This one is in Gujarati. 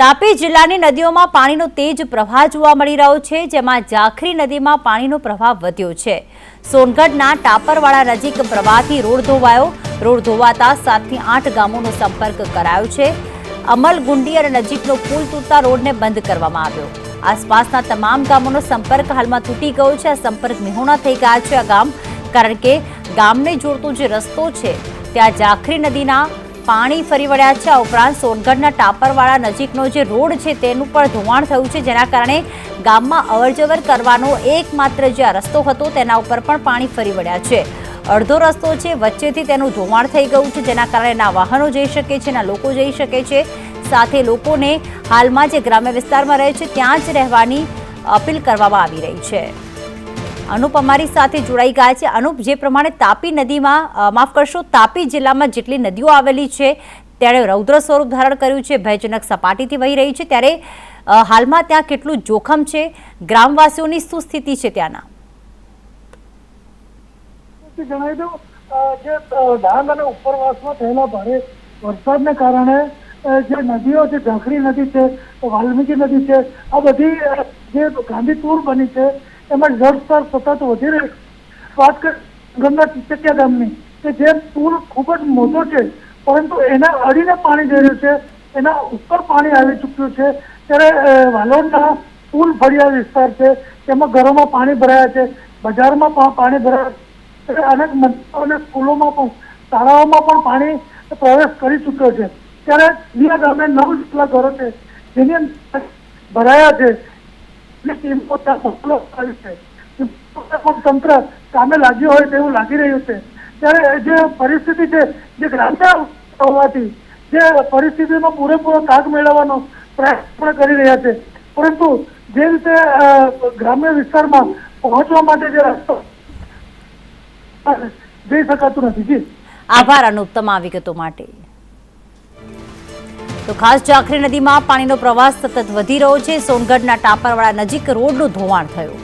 તાપી જિલ્લાની નદીઓમાં પાણીનો તેજ પ્રવાહ જોવા મળી રહ્યો છે, જેમાં જાખરી નદીમાં પાણીનો પ્રવાહ વધ્યો છે. સોનગઢના ટાપરવાડા નજીક પ્રવાહથી રોડ ધોવાયો. રોડ ધોવાતા સાતથી આઠ ગામોનો સંપર્ક કરાયો છે. અમલગુંડી અને નજીકનો પુલ તૂટતા રોડને બંધ કરવામાં આવ્યો. આસપાસના તમામ ગામોનો સંપર્ક હાલમાં તૂટી ગયો છે. આ સંપર્ક વિહોણા થઈ ગયા છે આ ગામ, કારણ કે ગામને જોડતો જે રસ્તો છે, ત્યાં જાખરી નદીના પાણી ફરી વળ્યા છે. આ ઉપરાંત સોનગઢના ટાપરવાળા નજીકનો જે રોડ છે તેનું પણ ધોવાણ થયું છે, જેના કારણે ગામમાં અવરજવર કરવાનો એકમાત્ર જે આ રસ્તો હતો, તેના ઉપર પણ પાણી ફરી વળ્યા છે. અડધો રસ્તો છે, વચ્ચેથી તેનું ધોવાણ થઈ ગયું છે, જેના કારણે ના વાહનો જઈ શકે છે, ના લોકો જઈ શકે છે. સાથે લોકોને હાલમાં જે ગ્રામ્ય વિસ્તારમાં રહે છે, ત્યાં જ રહેવાની અપીલ કરવામાં આવી રહી છે. અનુપ અમારી સાથે જોડાઈ ગયા છે. અનુપ, જે પ્રમાણે તાપી નદીમાં માફ કરશો, તાપી જિલ્લામાં જેટલી નદીઓ આવેલી છે, ત્યારે રૌદ્ર સ્વરૂપ ધારણ કર્યું છે, ભયજનક સપાટીથી વહી રહી છે. ત્યારે હાલમાં ત્યાં કેટલું જોખમ છે? ગ્રામવાસીઓની શું સ્થિતિ છે ત્યાંના? જણાવી દઉં જે વરસાદને કારણે જે નદીઓ છે ઝાંખરી નદી છે, વાલ્મીકી નદી છે, આ બધી જે ગાંધીપુર બની છે એમાં જળસ્તર સતત વધી રહ્યું વાત ગંગા ટીચકિયા ગામની, કે જે પુલ ખૂબ જ મોટો છે, પરંતુ એના અડીને પાણી જઈ રહ્યું છે, એના ઉપર પાણી આવી ચૂક્યું છે, ત્યારે વાલોડના પુલ ફળિયા વિસ્તાર છે, તેમાં ઘરોમાં પાણી ભરાયા છે, બજારમાં પણ પાણી ભરાયા અનેક મંદિરો અને સ્કૂલોમાં પણ, શાળાઓમાં પણ પાણી પ્રવેશ કરી ચૂક્યો છે. ત્યારે બીજા ગામે નવ જેટલા ઘરો છે, જેની ભરાયા છે એટલે ટીમો ત્યાં સફળ છે. તંત્ર કામે લાગ્યું હોય તેવું લાગી રહ્યું છે. ત્યારે જે પરિસ્થિતિ છે, જે ગ્રામ્ય હોવાથી જે પરિસ્થિતિનો પૂરેપૂરો તાગ મેળવવાનો પ્રયાસ પણ કરી રહ્યા છે. પરંતુ જે રીતે ગ્રામ્ય વિસ્તારમાં પહોંચવા માટે જે રસ્તો જઈ શકાતું નથી. જી. આભાર અનુપ તમામ વિગતો માટે. તો ખાસ જાખરી નદીમાં પાણીનો પ્રવાહ સતત વધી રહ્યો છે. સોનગઢના ટાપરવાળા નજીક રોડનું ધોવાણ થયું.